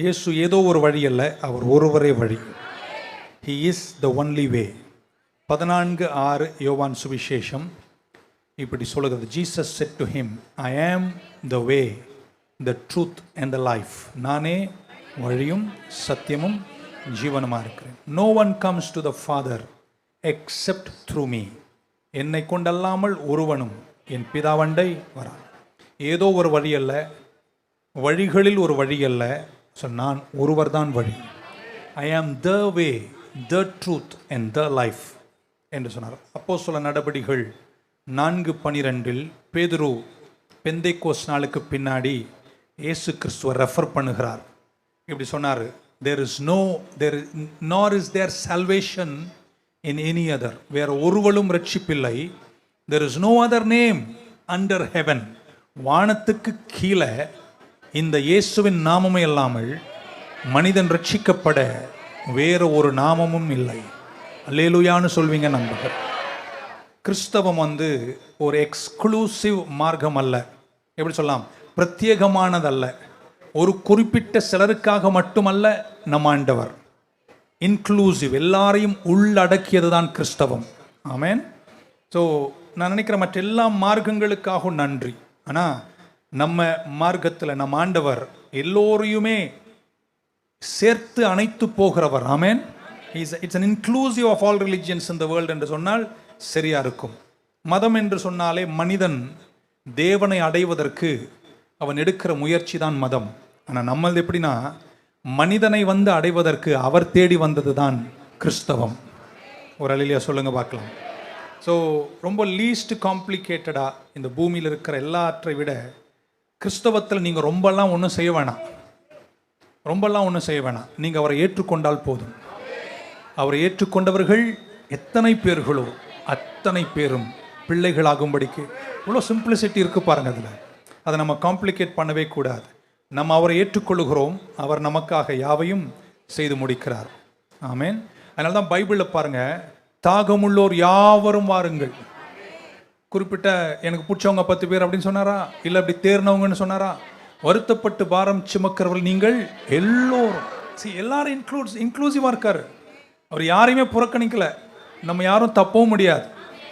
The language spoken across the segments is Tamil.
இயேசு ஏதோ ஒரு வழி அல்ல அவர் ஒருவரே வழி. He is the only way பதினான்கு ஆறு யோவான் சுவிசேஷம். இப்படி சொல்கிறது Jesus said to him I am the way the truth and the life நானே வழியும் சத்தியமும் ஜீவனமாக இருக்கிறேன். No one comes to the father except through me என்னை கொண்டல்லாமல் ஒருவனும் என் பிதாவண்டை வரான் ஏதோ ஒரு வழி அல்ல வழிகளில் ஒரு வழி அல்ல ஸோ நான் ஒருவர் தான் வழி. I am the way the truth and the life என்று சொன்னார். அப்போ சொல்ல நடபடிகள் நான்கு பனிரெண்டில் பேதுரு பெந்தைக்கோஸ் நாளுக்கு பின்னாடி இயேசு கிறிஸ்துவை ரெஃபர் பண்ணுகிறார். இப்படி சொன்னார். தேர் is no there nor is there salvation in any other வேற ஒருவளும் ரட்சிப்பில்லை there is no other name under heaven வானத்துக்கு கீழே இந்த இயேசுவின் நாமமே இல்லாமல் மனிதன் ரட்சிக்கப்பட வேறு ஒரு நாமமும் இல்லை. அல்லேலுயான்னு சொல்வீங்க நண்பர்கள். கிறிஸ்தவம் வந்து ஒரு எக்ஸ்க்ளூசிவ் மார்க்கம் அல்ல. எப்படி சொல்லலாம்? பிரத்யேகமானதல்ல. ஒரு குறிப்பிட்ட சிலருக்காக மட்டுமல்ல நம் ஆண்டவர். இன்க்ளூசிவ் எல்லாரையும் உள்ளடக்கியது தான் கிறிஸ்தவம். ஆமேன். ஸோ நான் நினைக்கிறேன் மற்ற எல்லா மார்க்கங்களுக்காகவும் நன்றி. ஆனால் நம்ம மார்க்கத்தில் நம்ம ஆண்டவர் எல்லோரையுமே சேர்த்து அணைத்து போகிறவர். ஆமேன் is it's an inclusive of all religions இந்த வேர்ல்டு என்று சொன்னால் சரியா இருக்கும். மதம் என்று சொன்னாலே மனிதன் தேவனை அடைவதற்கு அவன் எடுக்கிற முயற்சி தான் மதம். ஆனால் நம்மளது எப்படின்னா மனிதனை வந்து அடைவதற்கு அவர் தேடி வந்தது தான் கிறிஸ்தவம். ஒரு அழிலியா சொல்லுங்கள் பார்க்கலாம். ஸோ ரொம்ப லீஸ்ட் காம்ப்ளிகேட்டடாக இந்த பூமியில் இருக்கிற எல்லாற்றை விட கிறிஸ்தவத்தில் நீங்கள் ரொம்பலாம் ஒன்றும் செய்ய வேணாம். ரொம்பலாம் ஒன்றும் செய்ய வேணாம். நீங்கள் அவரை ஏற்றுக்கொண்டால் போதும். அவரை ஏற்றுக்கொண்டவர்கள் எத்தனை பேர்களோ அத்தனை பேரும் பிள்ளைகளாகும்படிக்கு இவ்வளோ சிம்பிளிசிட்டி இருக்குது பாருங்கள் அதில். அதை நம்ம காம்ப்ளிகேட் பண்ணவே கூடாது. நம்ம அவரை ஏற்றுக்கொள்கிறோம் அவர் நமக்காக யாவையும் செய்து முடிக்கிறார். ஆமேன். அதனால தான் பைபிளில் பாருங்கள் தாகமுள்ளோர் யாவரும் வாருங்கள். குறிப்பிட்ட எனக்கு பிடிச்சவங்க பத்து பேர் அப்படின்னு சொன்னாரா? இல்லை அப்படி தேர்னவங்கன்னு சொன்னாரா? வருத்தப்பட்டு பாரம் சுமக்கிறவர்கள் நீங்கள் எல்லோரும். சரி எல்லாரும் இன்க்ளூட்ஸ் இன்க்ளூசிவாக இருக்காரு. அவர் யாரையுமே புறக்கணிக்கல. நம்ம யாரும் தப்பவும் முடியாது.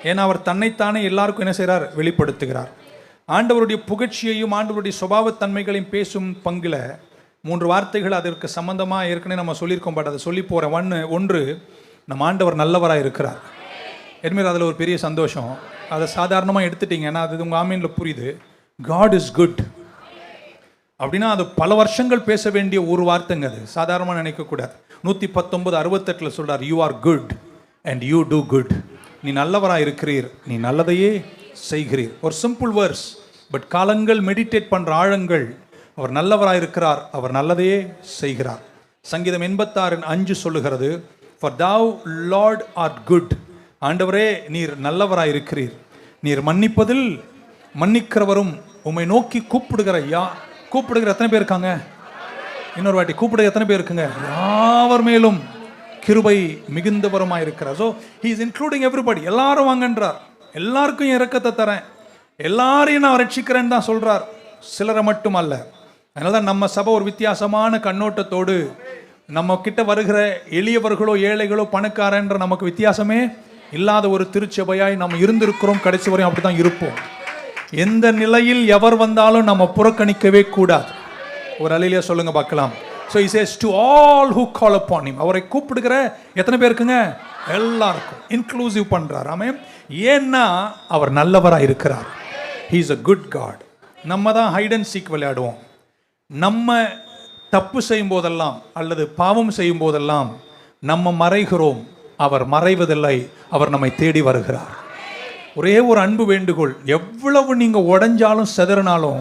ஏன்னா அவர் தன்னைத்தானே எல்லாருக்கும் என்ன செய்கிறார் வெளிப்படுத்துகிறார். ஆண்டவருடைய புகழ்ச்சியையும் ஆண்டவருடைய சுபாவத்தன்மைகளையும் பேசும் பங்கில் மூன்று வார்த்தைகள் அதற்கு சம்மந்தமாக ஏற்கனவே நம்ம சொல்லியிருக்கோம் பட் அதை சொல்லி போகிற ஒன்று ஒன்று நம்ம ஆண்டவர் நல்லவராக இருக்கிறார் என்மேல் அதில் ஒரு பெரிய சந்தோஷம். அதை சாதாரணமாக எடுத்துட்டீங்கன்னா அது உங்கள் ஆமீனில் புரியுது. காட் இஸ் குட் அப்படின்னா அது பல வருஷங்கள் பேச வேண்டிய ஒரு வார்த்தைங்க அது. சாதாரணமாக நினைக்கக்கூடாது நூற்றி பத்தொன்பது அறுபத்தெட்டில் சொல்கிறார் you are good and you do good நீ நல்லவராக இருக்கிறீர். நீ நல்லதையே செய்கிறீர். ஒரு சிம்பிள் வேர்ஸ் பட் காலங்கள் மெடிடேட் பண்ணுற ஆழங்கள். அவர் நல்லவராக இருக்கிறார் அவர் நல்லதையே செய்கிறார். சங்கீதம் எண்பத்தாறின் அஞ்சு சொல்லுகிறது for thou lord are good ஆண்டவரே நீர் நல்லவராய் இருக்கிறீர் நீர் மன்னிப்பதில் மன்னிக்கிறவரும் உம்மை நோக்கி கூப்பிடுகிற யா கூப்பிடுகிற எத்தனை பேர் இருக்காங்க? இன்னொரு வாட்டி கூப்பிடுகிற எத்தனை பேர் இருக்குங்க? யாவர் மேலும் கிருபை மிகுந்தவருமா இருக்கிறார் so he is including everybody எல்லாரும் வாங்கன்றார். எல்லாருக்கும் என் தரேன். எல்லாரையும் நான் ரட்சிக்கிறேன்னு தான் சொல்கிறார் சிலரை மட்டும் அல்ல. அதனால தான் நம்ம சபை ஒரு வித்தியாசமான கண்ணோட்டத்தோடு நம்ம கிட்ட வருகிற எளியவர்களோ ஏழைகளோ பணக்காரன்ற நமக்கு வித்தியாசமே இல்லாத ஒரு திருச்சபையாய் நம்ம இருந்திருக்கிறோம் கடைசி வரையும் அப்படி தான் இருப்போம். எந்த நிலையில் எவர் வந்தாலும் நம்ம புறக்கணிக்கவே கூடாது. ஒரு அலையிலேயே சொல்லுங்க பார்க்கலாம். So is says to all who call upon him. அவரை கூப்பிடுகிற எத்தனை பேருக்குங்க? எல்லாருக்கும் இன்க்ளூசிவ் பண்ணுறார் ஆமே ஏன்னா அவர் நல்லவராக இருக்கிறார். He is a good God நம்ம தான் ஹைட் அண்ட் சீக் விளையாடுவோம். நம்ம தப்பு செய்யும் போதெல்லாம் அல்லது பாவம் செய்யும் போதெல்லாம் நம்ம மறைகிறோம். அவர் மறைவதில்லை அவர் நம்மை தேடி வருகிறார். ஒரே ஒரு அன்பு வேண்டுகோள் எவ்வளவு நீங்கள் உடஞ்சாலும் செதறினாலும்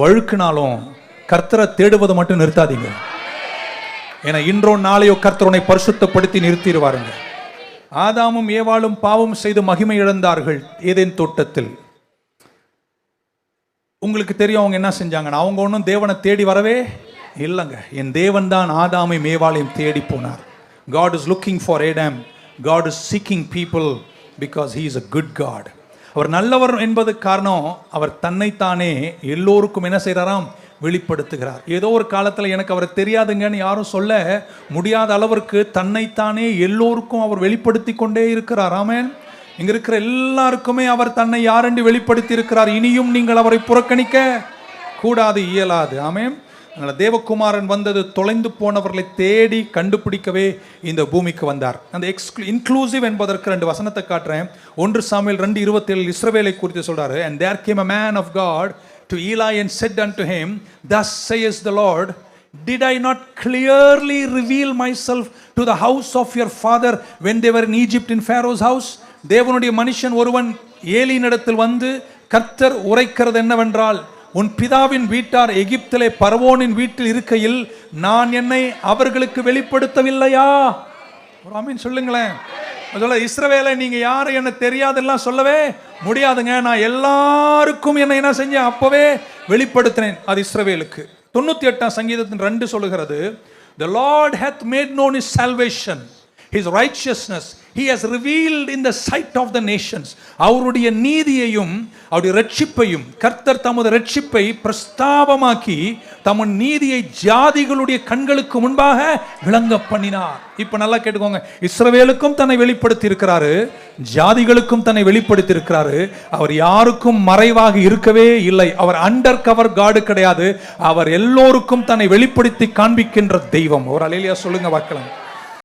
வழுக்கினாலும் கர்த்தரை தேடுவதை மட்டும் நிறுத்தாதீங்க. ஏன்னா இன்றோ நாளையோ கர்த்தரனை பரிசுத்தப்படுத்தி நிறுத்திடுவாருங்க. ஆதாமும் ஏவாளும் பாவம் செய்து மகிமை இழந்தார்கள் ஏதேன் தோட்டத்தில். உங்களுக்கு தெரியும் அவங்க என்ன செஞ்சாங்கன்னா அவங்க ஒன்றும் தேவனை தேடி வரவே இல்லைங்க. என் தேவன் தான் ஆதாமை ஏவாளையும் தேடி போனார். God is looking for Adam God is seeking people because he is a good God அவர் நல்லவர் என்பது காரணம் அவர் தன்னைத்தானே எல்லோருக்கும் என்ன செய்கிறாராம் வெளிப்படுத்துகிறார். ஏதோ ஒரு காலத்தில் எனக்கு அவர் தெரியாதுங்கன்னு யாரும் சொல்ல முடியாத அளவிற்கு தன்னைத்தானே எல்லோருக்கும் அவர் வெளிப்படுத்தி கொண்டே இருக்கிறார். ஆமேன். இங்கே இருக்கிற எல்லாருக்குமே அவர் தன்னை யாரென்று வெளிப்படுத்தி இருக்கிறார்? இனியும் நீங்கள் அவரை புறக்கணிக்க கூடாது இயலாது. ஆமேன். அதனால் தேவகுமாரன் வந்தது தொலைந்து போனவர்களை தேடி கண்டுபிடிக்கவே இந்த பூமிக்கு வந்தார். அந்த எக்ஸ்க்ளூ இன்க்ளூசிவ் என்பதற்கு ரெண்டு வசனத்தை காட்டுறேன். ஒன்று சாமியில் ரெண்டு இருபத்தேழு இஸ்ரவேலை குறித்து சொல்கிறாரு and there came a man of God to Eli and said and to him thus says the lord did I not clearly reveal myself to the house of your father when they were in Egypt in Pharaoh's house தேவனுடைய மனுஷன் ஒருவன் ஏலியினிடத்தில் வந்து கர்த்தர் உரைக்கிறது என்னவென்றால் உன் பிதாவின் வீட்டார் எகிப்திலே பரவோனின் வீட்டில் இருக்கையில் நான் என்னை அவர்களுக்கு வெளிப்படுத்தவில்லையா? ஒரு அமீன் சொல்லுங்களேன். சொல்ல இஸ்ரவேலை நீங்க யாரும் என்ன தெரியாதெல்லாம் சொல்லவே முடியாதுங்க. நான் எல்லாருக்கும் என்னை என்ன செஞ்சேன்? அப்பவே வெளிப்படுத்தினேன். அது இஸ்ரவேலுக்கு. தொண்ணூத்தி எட்டாம் சங்கீதத்தின் ரெண்டு சொல்லுகிறது the lord hath made known his salvation his righteousness he has revealed in the sight of the nations அவருடைய நீதியையும் அவருடைய ரட்சிப்பையும் கர்த்தர் தமது ரட்சிப்பை பிரஸ்தாபமாக்கி தமது நீதியை ஜாதிகளுடைய கண்களுக்கு முன்பாக விளங்க பண்ணினார் இப்ப நல்லா கேட்டுக்கோங்க. இஸ்ரவேலுக்கும் தன்னை வெளிப்படுத்தி இருக்கிறாரு ஜாதிகளுக்கும் தன்னை வெளிப்படுத்தி இருக்கிறாரு அவர் யாருக்கும் மறைவாக இருக்கவே இல்லை. அவர் அண்டர் கவர் காடு கிடையாது. அவர் எல்லோருக்கும் தன்னை வெளிப்படுத்தி காண்பிக்கின்ற தெய்வம். ஒரு அலையிலியா சொல்லுங்க பார்க்கலாம்